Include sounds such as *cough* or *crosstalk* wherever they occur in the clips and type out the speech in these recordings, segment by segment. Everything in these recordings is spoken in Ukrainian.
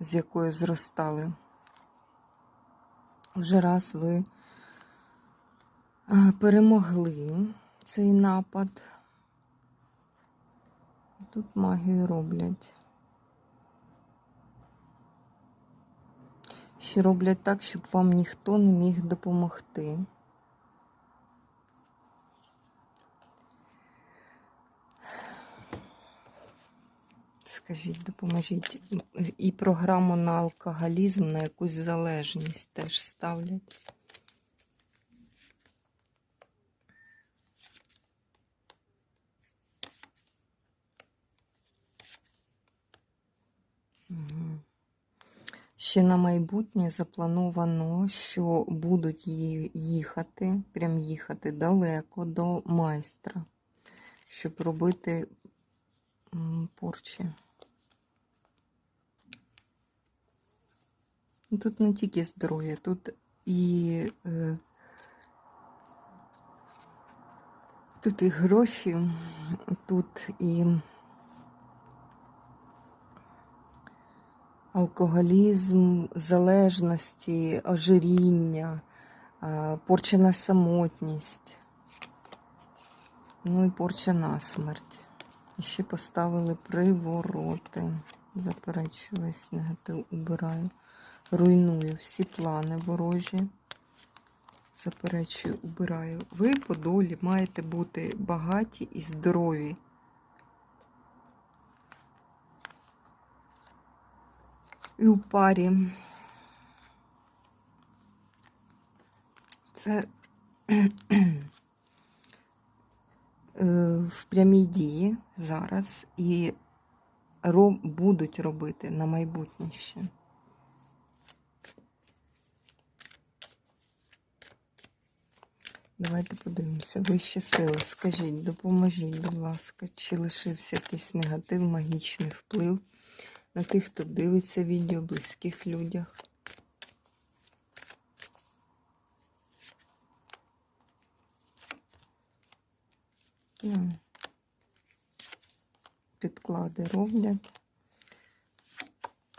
з якою зростали. Вже раз ви е, перемогли цей напад. Тут магію роблять. Ще роблять так, щоб вам ніхто не міг допомогти. Скажіть, допоможіть. І програму на алкоголізм, на якусь залежність теж ставлять. Ще на майбутнє заплановано, що будуть їхати, прям їхати далеко до майстра, щоб робити порчі. Тут не тільки здоров'я, тут і, е, тут і гроші, тут і алкоголізм, залежності, ожиріння, е, порча на самотність, ну і порча на смерть. І ще поставили привороти. Заперечую весь негатив убираю. Руйную всі плани ворожі. Заперечую, убираю. Ви по долі маєте бути багаті і здорові. І у парі. Це *clears throat* е, в прямій дії зараз і роб, будуть робити на майбутнє. Давайте подивимося. Вищі сили. Скажіть, допоможіть, будь ласка, чи лишився якийсь негатив, магічний вплив на тих, хто дивиться відео, близьких людях. Ну, Підклади роблять.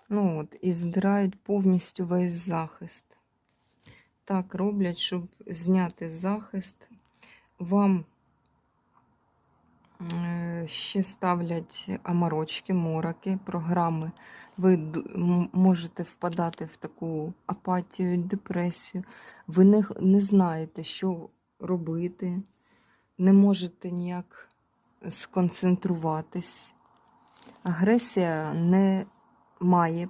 Ну от, і здирають повністю весь захист. Так роблять, щоб зняти захист. Вам е, ще ставлять амарочки, мороки, програми. Ви можете впадати в таку апатію, депресію. Ви не, не знаєте, що робити, не можете ніяк сконцентруватись. Агресія не має